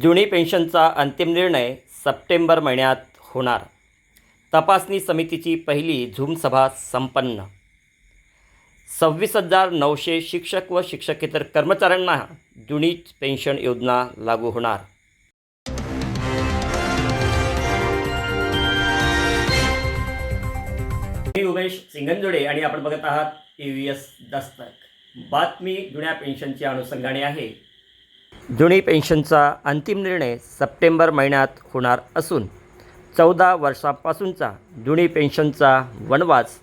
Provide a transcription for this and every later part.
जुनी पेन्शनचा अंतिम निर्णय सप्टेंबर महिन्यात होणार. तपासणी समितीची पहिली झूम सभा संपन्न. सव्वीस हजार नऊशे शिक्षक व शिक्षकेतर कर्मचाऱ्यांना जुनी पेन्शन योजना लागू होणार. मी उमेश सिंगनजोडे आणि आपण बघत आहात ए व्ही एस दस्तक. बातमी जुन्या पेन्शनच्या अनुषंगाने आहे. जुनी पेन्शनचा अंतिम निर्णय सप्टेंबर महिन्यात होणार असून चौदा वर्षापासूनचा जुनी पेन्शनचा वनवास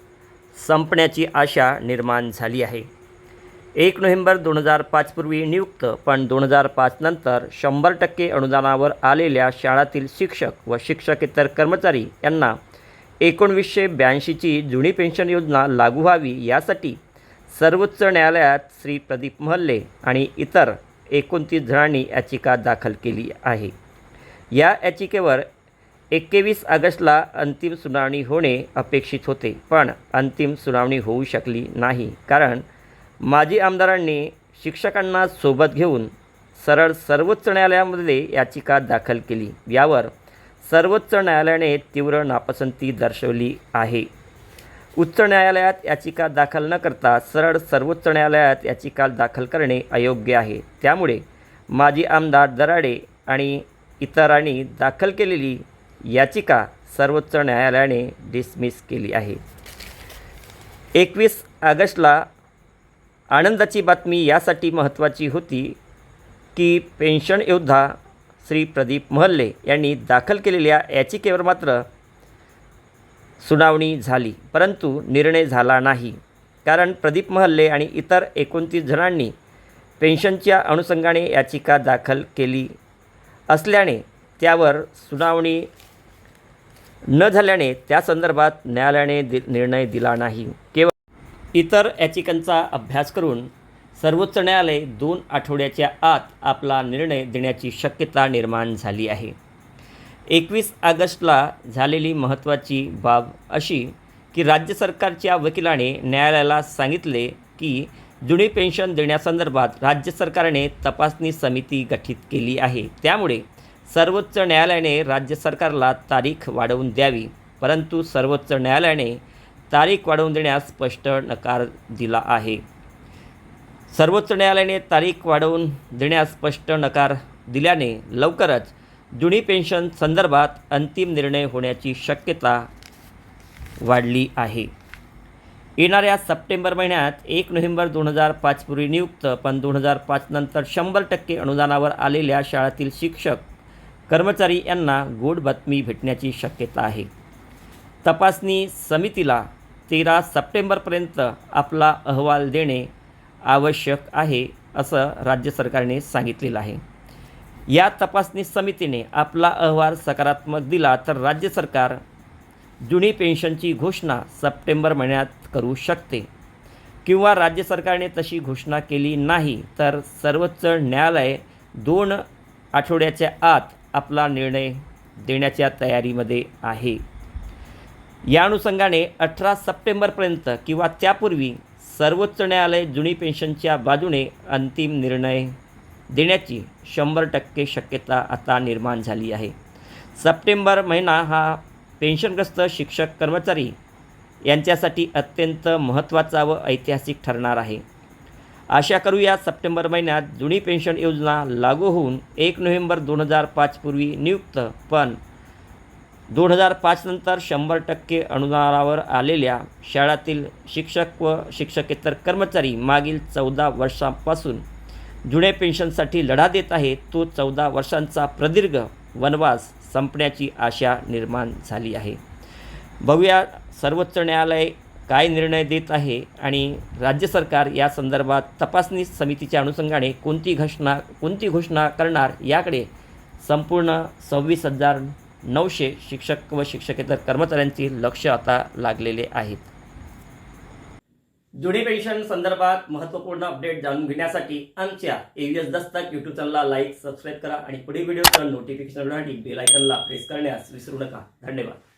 संपण्याची आशा निर्माण झाली आहे. एक नोव्हेंबर दोन हजार पाचपूर्वी नियुक्त पण दोन हजार पाच नंतर शंभर टक्के अनुदानावर आलेल्या शाळातील शिक्षक व शिक्षकेतर कर्मचारी यांना एकोणवीसशे ब्याऐंशीची जुनी पेन्शन योजना लागू व्हावी यासाठी सर्वोच्च न्यायालयात श्री प्रदीप महल्ले आणि इतर एकोणतीस जणांनी याचिका दाखल केली आहे. या याचिकेवर एकवीस ऑगस्टला अंतिम सुनावणी होणे अपेक्षित होते पण अंतिम सुनावणी होऊ शकली नाही. कारण माजी आमदारांनी शिक्षकांना सोबत घेऊन सरळ सर्वोच्च न्यायालयामध्ये याचिका दाखल केली. यावर सर्वोच्च न्यायालयाने तीव्र नापसंती दर्शवली आहे. उच्च न्यायालयात याचिका दाखल न करता सरळ सर्वोच्च न्यायालयात याचिका दाखल करणे अयोग्य आहे. त्यामुळे माजी आमदार दराडे आणि इतरांनी दाखल केलेली याचिका सर्वोच्च न्यायालयाने डिसमिस केली आहे. एकवीस ऑगस्टला आनंदाची बातमी यासाठी महत्त्वाची होती की पेन्शन योद्धा श्री प्रदीप महल्ले यांनी दाखल केलेल्या याचिकेवर मात्र सुनावणी झाली परंतु निर्णय झाला नाही. कारण प्रदीप महल्ले आणि इतर एकोणतीस जणांनी पेन्शनच्या अनुषंगाने याचिका दाखल केली असल्याने त्यावर सुनावणी न झाल्याने त्या संदर्भात न्यायालयाने दि निर्णय दिला नाही. केवळ इतर याचिकांचा अभ्यास करून सर्वोच्च न्यायालय दोन आठवड्याच्या आत आपला निर्णय देण्याची शक्यता निर्माण झाली आहे. एकवीस ऑगस्टला झालेली महत्त्वाची बाब अशी की राज्य सरकारच्या वकिलाने न्यायालयाला सांगितले की जुनी पेन्शन देण्यासंदर्भात राज्य सरकारने तपासणी समिती गठीत केली आहे. त्यामुळे सर्वोच्च न्यायालयाने राज्य सरकारला तारीख वाढवून द्यावी परंतु सर्वोच्च न्यायालयाने तारीख वाढवून देण्यास स्पष्ट नकार दिला आहे. सर्वोच्च न्यायालयाने तारीख वाढवून देण्यास स्पष्ट नकार दिल्याने लवकरच जुनी पेन्शन संदर्भात अंतिम निर्णय होण्याची शक्यता वाढली आहे. येणाऱ्या सप्टेंबर महिन्यात एक नोव्हेंबर दोन हजार पाचपूर्वी नियुक्त पण दोन हजार पाच नंतर शंभर टक्के अनुदानावर आलेल्या शाळातील शिक्षक कर्मचारी यांना गोड बातमी भेटण्याची शक्यता आहे. तपासणी समितीला तेरा सप्टेंबरपर्यंत आपला अहवाल देणे आवश्यक आहे असं राज्य सरकारने सांगितलेलं आहे. या तपासणी समितीने आपला अहवाल सकारात्मक दिला तर राज्य सरकार जुनी पेन्शनची घोषणा सप्टेंबर महिन्यात करू शकते. किंवा राज्य सरकारने तशी घोषणा केली नाही तर सर्वोच्च न्यायालय दोन आठवड्याच्या आत आपला निर्णय देण्याच्या तयारीमध्ये आहे. या अनुषंगाने अठरा सप्टेंबरपर्यंत किंवा त्यापूर्वी सर्वोच्च न्यायालय जुनी पेन्शनच्या बाजूने अंतिम निर्णय देण्याची शंभर टक्के शक्यता आता निर्माण झाली आहे. सप्टेंबर महिना हा पेन्शनग्रस्त शिक्षक कर्मचारी यांच्यासाठी अत्यंत महत्त्वाचा व ऐतिहासिक ठरणार आहे. आशा करूया सप्टेंबर महिन्यात जुनी पेन्शन योजना लागू होऊन एक नोव्हेंबर दोन हजार पाचपूर्वी नियुक्त पण दोन हजार पाच नंतर शंभर टक्के अनुदानावर आलेल्या शाळातील शिक्षक व शिक्षकेतर कर्मचारी मागील चौदा वर्षांपासून जुने पेन्शनसाठी लढा देत आहे तो चौदा वर्षांचा प्रदीर्घ वनवास संपण्याची आशा निर्माण झाली आहे. बघूया सर्वोच्च न्यायालय काय निर्णय देत आहे आणि राज्य सरकार या संदर्भात तपासणी समितीच्या अनुषंगाने कोणती घोषणा कोणती घोषणा करणार याकडे संपूर्ण सव्वीस हजार नऊशे शिक्षक व शिक्षकेतर कर्मचाऱ्यांचे लक्ष आता लागलेले आहेत. जुनी पेन्शन संदर्भात महत्त्वपूर्ण अपडेट जाणून घेण्यासाठी आमच्या एव्हीएस दस्तक यूट्यूब चॅनलला लाईक सबस्क्राईब करा आणि पुढील व्हिडिओचं नोटिफिकेशन मिळवण्यासाठी बेल आयकनला प्रेस करण्यास विसरू नका. धन्यवाद.